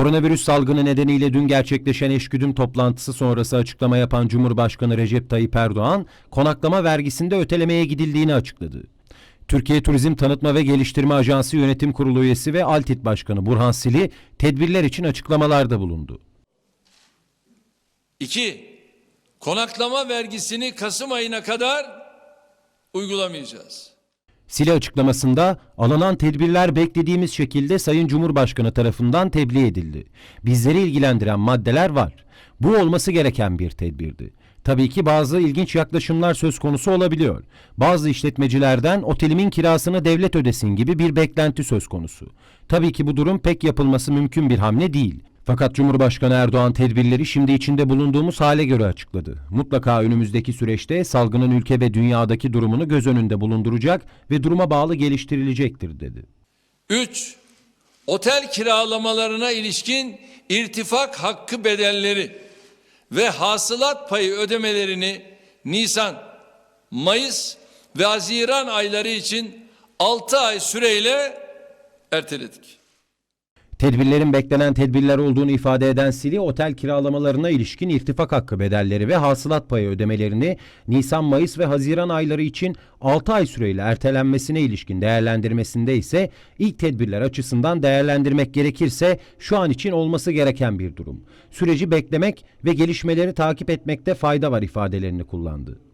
Koronavirüs salgını nedeniyle dün gerçekleşen eşgüdüm toplantısı sonrası açıklama yapan Cumhurbaşkanı Recep Tayyip Erdoğan, konaklama vergisinde ötelemeye gidildiğini açıkladı. Türkiye Turizm Tanıtma ve Geliştirme Ajansı Yönetim Kurulu üyesi ve Altit Başkanı Burhan Sili tedbirler için açıklamalarda bulundu. İki, konaklama vergisini Kasım ayına kadar uygulamayacağız. Sili açıklamasında alınan tedbirler beklediğimiz şekilde Sayın Cumhurbaşkanı tarafından tebliğ edildi. Bizleri ilgilendiren maddeler var. Bu olması gereken bir tedbirdi. Tabii ki bazı ilginç yaklaşımlar söz konusu olabiliyor. Bazı işletmecilerden otelimin kirasını devlet ödesin gibi bir beklenti söz konusu. Tabii ki bu durum pek yapılması mümkün bir hamle değil. Fakat Cumhurbaşkanı Erdoğan tedbirleri şimdi içinde bulunduğumuz hale göre açıkladı. Mutlaka önümüzdeki süreçte salgının ülke ve dünyadaki durumunu göz önünde bulunduracak ve duruma bağlı geliştirilecektir dedi. 3. Otel kiralamalarına ilişkin irtifak hakkı bedelleri ve hasılat payı ödemelerini Nisan, Mayıs ve Haziran ayları için 6 ay süreyle erteledik. Tedbirlerin beklenen tedbirler olduğunu ifade eden Sili, otel kiralamalarına ilişkin irtifak hakkı bedelleri ve hasılat payı ödemelerini Nisan, Mayıs ve Haziran ayları için 6 ay süreyle ertelenmesine ilişkin değerlendirmesinde ise ilk tedbirler açısından değerlendirmek gerekirse şu an için olması gereken bir durum. Süreci beklemek ve gelişmeleri takip etmekte fayda var ifadelerini kullandı.